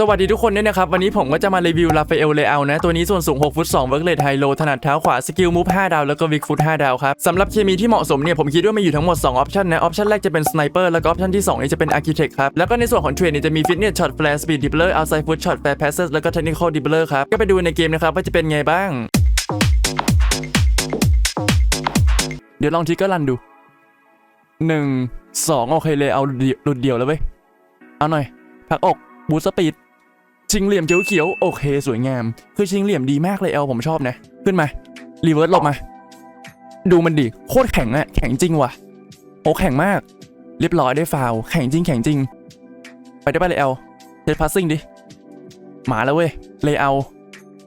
สวัสดีทุกคนด้วยนะครับ วันนี้ผมก็จะมารีวิวราฟาเอลเลเอนะ ตัวนี้ส่วนสูง 6 ฟุต2เวิร์กเลทไฮโลถนัดเท้าขวา สกิลมูฟ5ดาว แล้วก็วิกฟุต5ดาวครับ สำหรับเคมีที่เหมาะสมเนี่ย ผมคิดว่ามีอยู่ทั้งหมด 2 ออปชันนะ ออปชันแรกจะเป็นสไนเปอร์แล้วก็ออปชันที่2นี่จะเป็นอาร์คิเทคครับ แล้วก็ในส่วนของเทรดเนี่ยจะมีฟิตเนสช็อตแฟลชสปีดดิบเลอร์เอาไซฟุตช็อตแฟร์แพสเซสแล้วก็เทคนิคอลดิบเลอร์ครับก็ไปดูในเกมนะครับว่าจะเป็นไงบ้าง เดี๋ยวลองทิกเกอร์รันดูหนึ่งสองโอเคเลยเอาหลุดเดียวแล้วเว้ยเอาหน่อยพักอกบูสปีด ชิงเหลี่ยมเขียวๆโอเค สวยงาม คือชิงเหลี่ยมดีมากเลยเอลผมชอบนะ ขึ้นมารีเวิร์สหลบมา ดูมันดิโคตรแข็งอะแข็งจริงว่ะโอ้แข็งมาก เรียบร้อยได้ฟาวแข็งจริงแข็งจริง ไปได้ป่ะเลยเอลเทสพาสซิ่งดิหมาแล้วเว้ยเลยเอา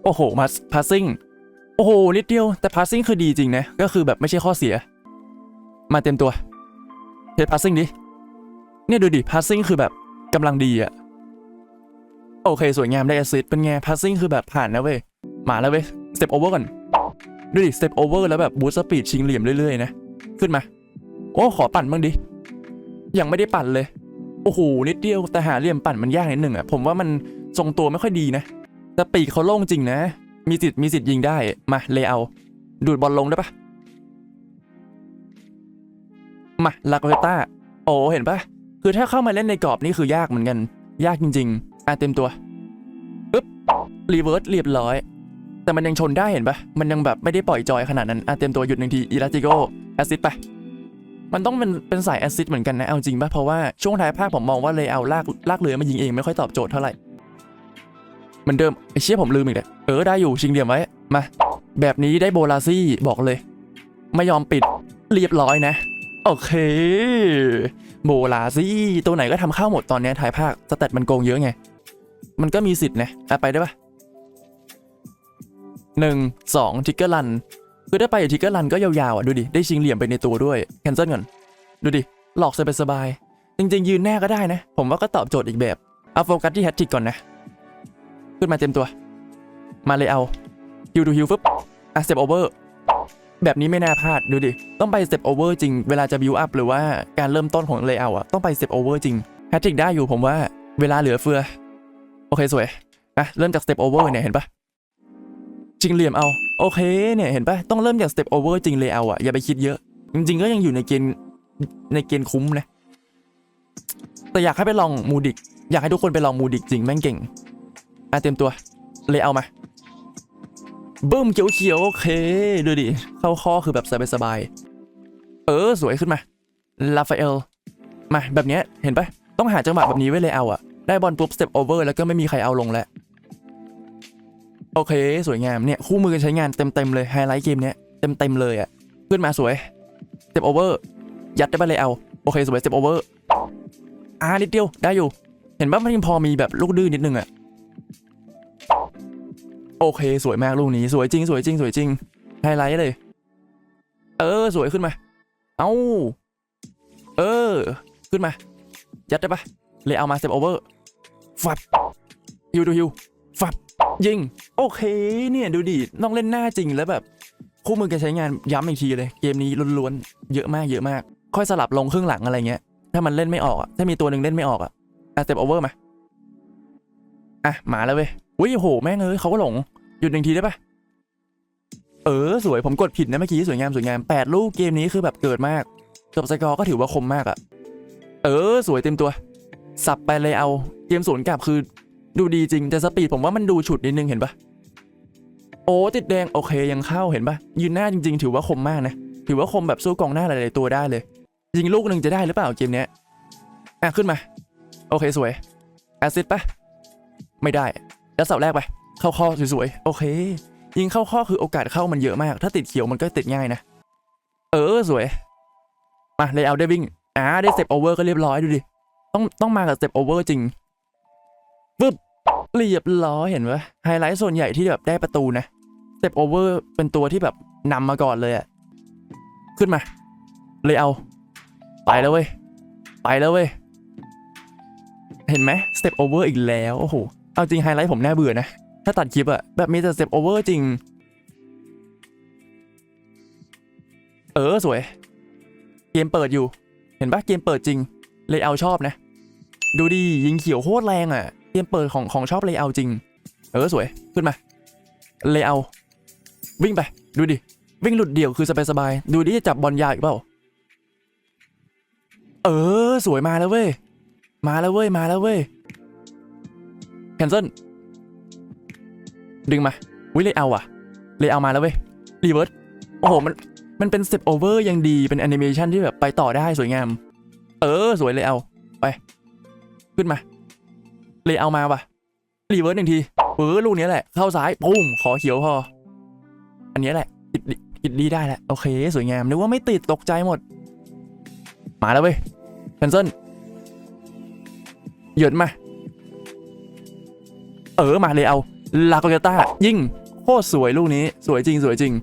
โอ้โหมาพาสซิ่งโอ้โหนิดเดียวแต่พาสซิ่งคือดีจริงนะก็คือแบบไม่ใช่ข้อเสีย มาเต็มตัวเทสพาสซิ่งดิเนี่ยดูดิพาสซิ่งคือแบบกำลังดีอะ โอเค สวยงามได้แอสซิสเป็นไงพัซซิ่งคือแบบผ่านนะเว้ยมาแล้วเว้ยสเต็ปโอเวอร์ก่อนดูดิสเต็ปโอเวอร์แล้วแบบบูสต์สปีดชิงเหลี่ยมเรื่อยๆนะขึ้นมา โอ้ ขอปั่นบ้างดิ ยังไม่ได้ปั่นเลย โอ้โห นิดเดียวแต่หาเหลี่ยมปั่นมันยากนิดหนึ่งอะผมว่ามันทรงตัวไม่ค่อยดีนะ แต่ปีกเขาโล่งจริงนะ มีสิทธิ์มีสิทธิ์ยิงได้ มาเลเอา ดูดบอลลงได้ปะมาลากเวต้า โอ้เห็นปะคือถ้าเข้ามาเล่นในกรอบนี่คือยากเหมือนกัน ยากจริงๆ อะเต็มตัวปึ๊บรีเวิร์สเรียบร้อย แต่มันยังชนได้เห็นปะมันยังแบบไม่ได้ปล่อยจอยขนาดนั้นอะเต็มตัวหยุดหนึ่งทีอีลาติโกแอซิดไปมันต้องเป็นเป็นสายแอซิดเหมือนกันนะเอาจริงปะเพราะว่าช่วงท้ายภาคผมมองว่าเลยเอาลากลากเรือมายิงเองไม่ค่อยตอบโจทย์เท่าไหร่เหมือนเดิมไอเชี่ยผมลืมอีกแล้วเออได้อยู่ชิงเหลี่ยมไว้มาแบบนี้ได้โบลาซี่บอกเลย ไม่ยอมปิดเรียบร้อยนะ โอเค โบลาซี่ตัวไหนก็ทำเข้าหมดตอนนี้ถ่ายภาคสแตทมันโกงเยอะไง มันก็มีสิทธิ์นะอะไปได้ปะหนึ่งสองทิกเกอร์ลันคือถ้าไปอยู่ทิกเกอร์ลันก็ยาวๆอะดูดิได้ชิงเหลี่ยมไปในตัวด้วยแคนเซิลก่อนดูดิหลอกสบายๆจริงๆ ยืนแน่ก็ได้นะ ผมว่าก็ตอบโจทย์อีกแบบเอาโฟกัสที่แฮตทิกก่อนนะ ขึ้นมาเต็มตัว มาเลยเอาฮิวดูฮิวฟึบอะสเต็ปโอเวอร์แบบนี้ไม่น่าพลาดดูดิ ต้องไปสเต็ปโอเวอร์จริง เวลาจะบิวอัพหรือว่าการเริ่มต้นของเลเยอร์อะต้องไปสเต็ปโอเวอร์จริงแฮตทิกได้อยู่ผมว่าเวลาเหลือเฟือ โอเคสวยอะเริ่มจากสเต็ปโอเวอร์เนี่ยเห็นปะจริงเหลี่ยมเอา โอเคเนี่ยเห็นปะต้องเริ่มจากสเต็ปโอเวอร์จริงเลยเอาอะอย่าไปคิดเยอะ จริง ๆ ก็ยังอยู่ในเกณฑ์ในเกณฑ์คุ้มนะแต่อยากให้ไปลองมูดิกอยากให้ทุกคนไปลองมูดิกจริงแม่งเก่งอะเตรียมตัวเลยเอามาบึ้มเขียวๆโอเคดูดิเข้าข้อคือแบบสบายๆเออสวยขึ้นมาลาฟาเอลมาแบบเนี้ยเห็นปะต้องหาจังหวะแบบนี้ไว้เลยเอาอะ ได้บอลปุ๊บสเต็ปโอเวอร์แล้วก็ไม่มีใครเอาลงแล้ว โอเค สวยงามเนี่ย คู่มือกันใช้งานเต็มๆเลยไฮไลท์เกมเนี้ยเต็มๆเลยอะขึ้นมาสวยสเต็ปโอเวอร์ยัดได้ปะเลยเอา โอเค สวยสเต็ปโอเวอร์อ่านิดเดียวได้อยู่ เห็นปะมันยังพอมีแบบลูกดื้อนิดนึงอะโอเค สวยมากลูกนี้สวยจริง สวยจริง สวยจริงไฮไลท์เลย เออ สวยขึ้นมา เอาเออ ขึ้นมา ยัดได้ปะเลยเอามาสเซฟโอเวอร์ ฟับฮิวดูฮิวฟับยิง โอเคเนี่ยดูดิต้องเล่นหน้าจริงแล้วแบบ คู่มือการใช้งานย้ำอีกทีเลย เกมนี้ล้วนๆ เยอะมากเยอะมาก ค่อยสลับลงครึ่งหลังอะไรเงี้ย ถ้ามันเล่นไม่ออกอะถ้ามีตัวหนึ่งเล่นไม่ออกอะอะสเซฟโอเวอร์มาอะมาแล้วเว้ยอุ้ยโหแม่งเอ้ยเขาก็หลงหยุดหนึ่งทีได้ปะเออสวยผมกดผิดนะเมื่อกี้สวยงามสวยงามแปดลูกเกมนี้คือแบบเกิดมากจบสกอร์ก็ถือว่าคมมากอะ เออ สวยเต็มตัว สับไปเลยเอาเกมสวนย์กลับคือดูดีจริงแต่สปีดผมว่ามันดูฉุดนิดนึงเห็นปะโอ้ติดแดงโอเคยังเข้าเห็นปะยืนหน้าจริง ๆ ถือว่าคมมากนะ ถือว่าคมแบบสู้กองหน้าหลายๆตัวได้เลยยิงลูกหนึ่งจะได้หรือเปล่าเกมเนี้ยอะขึ้นมา โอเคสวยแอซิดปะไม่ได้แล้วเสาแรกไปเข้าข้อสวยๆโอเค ยิงเข้าข้อคือโอกาสเข้ามันเยอะมาก ถ้าติดเขียวมันก็ติดง่ายนะ เออสวยมาเลยเอาได้วิ่งอ่าได้เต็ปโอเวอร์ก็เรียบร้อยดูดิ ต้องต้องมากับสเต็ปโอเวอร์จริงปึ๊บเรียบร้อยเห็นไหมไฮไลท์ส่วนใหญ่ที่แบบได้ประตูนะสเต็ปโอเวอร์เป็นตัวที่แบบนำมาก่อนเลยอะขึ้นมา เลยเอา ไปแล้วเว้ย ไปแล้วเว้ย เห็นไหมสเต็ปโอเวอร์อีกแล้ว โอ้โห เอาจริงไฮไลท์ผมน่าเบื่อนะ ถ้าตัดคลิปอะแบบมีแต่สเต็ปโอเวอร์จริง เออ สวย เกมเปิดอยู่ เห็นปะเกมเปิดจริง เลยเอาชอบนะ ดูดียิงเขียวโคตรแรงอะเตรียมเปิดของของชอบเลยเอร์จริง เออสวยขึ้นมาเลยเอร์วิ่งไป ดูดิ วิ่งหลุดเดี่ยวคือสบายๆดูดิจะจับบอลยาวอีกเปล่า เออ สวยมาแล้วเว้ย มาแล้วเว้ย มาแล้วเว้ยแคนเซิลดึงมาวิเลยเอาอะเลยเอามาแล้วเว้ยรีเวิร์สโอ้โหมันมันเป็นสเต็ปโอเวอร์ยังดีเป็นแอนิเมชันที่แบบไปต่อได้สวยงาม เออ สวยเลยเอา ไป ขึ้นมา เลยเอามาว่ะ รีเวิร์สหนึ่งทีเออลูกนี้แหละ เข้าซ้ายปุ้มขอเขียวพอ อันนี้แหละกิดดีกิดดีได้แหละ โอเค สวยงามนึกว่าไม่ติดตกใจหมด มาแล้วเว้ยแคนเซิลหยินมา เออมาเลยเอาลาโกเกต้า ยิ่งโคตรสวยลูกนี้ สวยจริง สวยจริง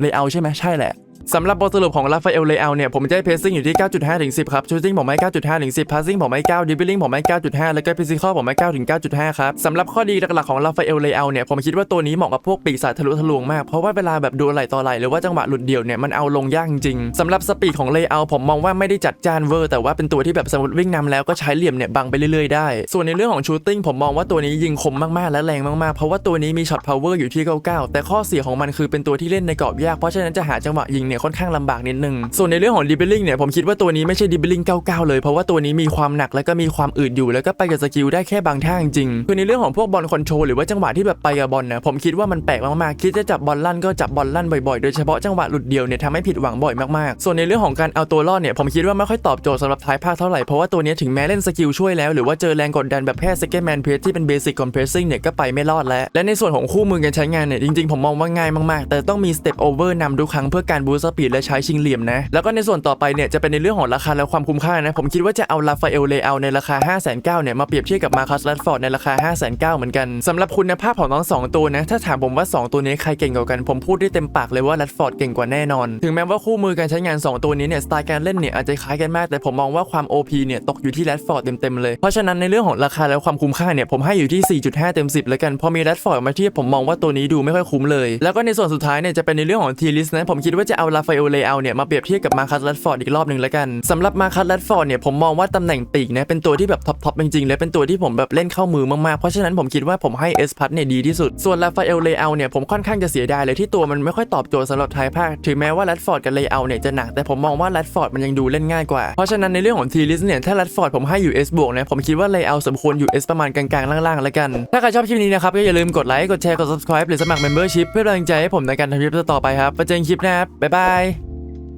เลยเอาใช่ไหมใช่แหละ สำหรับบทสรุปของราฟาเอลเลเอาเนี่ยผมจะให้เพซซิ่งอยู่ที่ 9.5 ถึง 10 ครับชูซิ่งผมให้9.5 ถึง 10พาสซิ่งผมให้9ดิบิลลิ่งผมให้9.5 แล้วก็ฟิสิคอลผมให้9ถึง 9.5 ครับสำหรับข้อดีหลักๆของราฟาเอลเลเอาเนี่ยผมคิดว่าตัวนี้เหมาะกับพวกปีกสายทะลุทะลวงมาก เพราะว่าเวลาแบบดูไหลต่อไหลหรือว่าจังหวะหลุดเดี่ยวเนี่ยมันเอาลงยากจริงสำหรับสปีดของเลเอาผมมองว่าไม่ได้จัดจ้านเวอร์แต่ว่าเป็นตัวที่แบบสมมติวิ่งนำแล้วก็ใช้เหลี่ยมเนี่ยบังไปเรื่อยๆได้ ส่วนในเรื่องของชูตติ้งผมมองว่าตัวนี้ยิงคมมากๆและแรงมากๆ เพราะว่าตัวนี้มีช็อตพาวเวอร์อยู่ที่ 99 แต่ข้อเสียของมันคือเป็นตัวที่เล่นในกรอบยากเพราะฉะนั้นจะหาจังหวะยิงเนี่ยค่อนข้างลำบากนิดนึง ส่วนในเรื่องของดิบเบิลลิงเนี่ยผมคิดว่าตัวนี้ไม่ใช่ดิบเบิลลิง99 เลยเพราะว่าตัวนี้มีความหนักแล้วก็มีความอืดอยู่แล้วก็ไปกับสกิลได้แค่บางท่าจริงๆคือในเรื่องของพวกบอลคอนโทรลหรือว่าจังหวะที่แบบไปกับบอลเนี่ยผมคิดว่ามันแปลกมากๆคิดจะจับบอลลั่นก็จับบอลลั่นบ่อยๆ โดยเฉพาะจังหวะหลุดเดียวเนี่ยทำให้ผิดหวังบ่อยมากๆ ส่วนในเรื่องของการเอาตัวรอดเนี่ยผมคิดว่าไม่ค่อยตอบโจทย์สำหรับท้ายภาคเท่าไหร่เพราะว่าตัวนี้ถึงแม้เล่นสกิลช่วยแล้วหรือว่าเจอแรงกดดันแบบแค่ second man press ที่เป็น basic compressing เนี่ยก็ไปไม่รอดแล้วและในส่วนของคู่มือการใช้งานเนี่ยจริงๆผมมองว่าง่ายมากๆ แต่ต้องมี step over นำทุกครั้งเพื่อการ boost speed และใช้ชิงเหลี่ยมนะ แล้วก็ในส่วนต่อไปเนี่ยจะเป็นในเรื่องของราคาและความคุ้มค่านะ ผมคิดว่าจะเอาลาฟาเอลเลเอาในราคา 5 9 0 0 0เนี่ยมาเปรียบเทียบกับมาคัสแรดฟอร์ดในราคา 5 9 0 0 0เหมือนกันสำหรับคุณภาพของทั้งสองตัวนะ ถ้าถามผมว่า 2 ตัวนี้ใครเก่งกว่ากัน ผมพูดได้เต็มปากเลยว่าแรดฟอร์ดเก่งกว่าแน่นอน ถึงแม้ว่าคู่มือการใช้งาน 2 ตัวนี้เนี่ยสไตล์การเล่นเนี่ยอาจจะคล้ายกันมาก แต่ผมมองว่าความ OP เนี่ยตกอยู่ที่แรดฟอร์ดเต็มๆเลย เพราะฉะนั้นในเรื่องของราคาและความคุ้มค่าเนี่ยผมให้อยู่ที่ 4.5 เต็ม 10 แล้วกัน พอมีแรดฟอร์ดมาเทียบผมมองว่าตัวนี้ดูไม่ค่อยคุ้มเลย แล้วก็ในส่วนสุดท้ายเนี่ยจะเป็นในเรื่องของทีลิสนะผมคิดว่าจะเอาลาฟาเอลเลเอาเนี่ยมาเปรียบเทียบกับมาคัสแรดฟอร์ดอีกรอบหนึ่งแล้วกันสำหรับมาคัสแรดฟอร์ดเนี่ยผมมองว่าตำแหน่งปีกนะเป็นตัวที่แบบท็อปๆจริงๆและเป็นตัวที่ผมแบบเล่นเข้ามือมากๆเพราะฉะนั้นผมคิดว่าผมให้เอสพัทเนี่ยดีที่สุดส่วนลาฟาเอลเลเอาเนี่ยผมค่อนข้างจะเสียดายเลยที่ตัวมันไม่ค่อยตอบโจทย์สำหรับท้ายภาคถึงแม้ว่าแรดฟอร์ดกับเลเอาเนี่ยจะหนักแต่ผมมองว่าแรดฟอร์ดมันยังดูเล่นง่ายกว่าเพราะฉะนั้นในเรื่องของทีลิสเนี่ยถ้าแรดฟอร์ดผมให้อยู่ S บวกนะผมคิดว่าเลเอาสมควรอยู่ S ประมาณกลางๆล่างๆแล้วกัน ถ้าใครชอบคลิปนี้นะครับก็อย่าลืมกดไลค์กดแชร์กด subscribe หรือสมัคร membership เพื่อเป็นกำลังใจให้ผมในการทำคลิปต่อไปครับไว้เจอกันคลิปหน้าครับบ๊ายบาย Bye.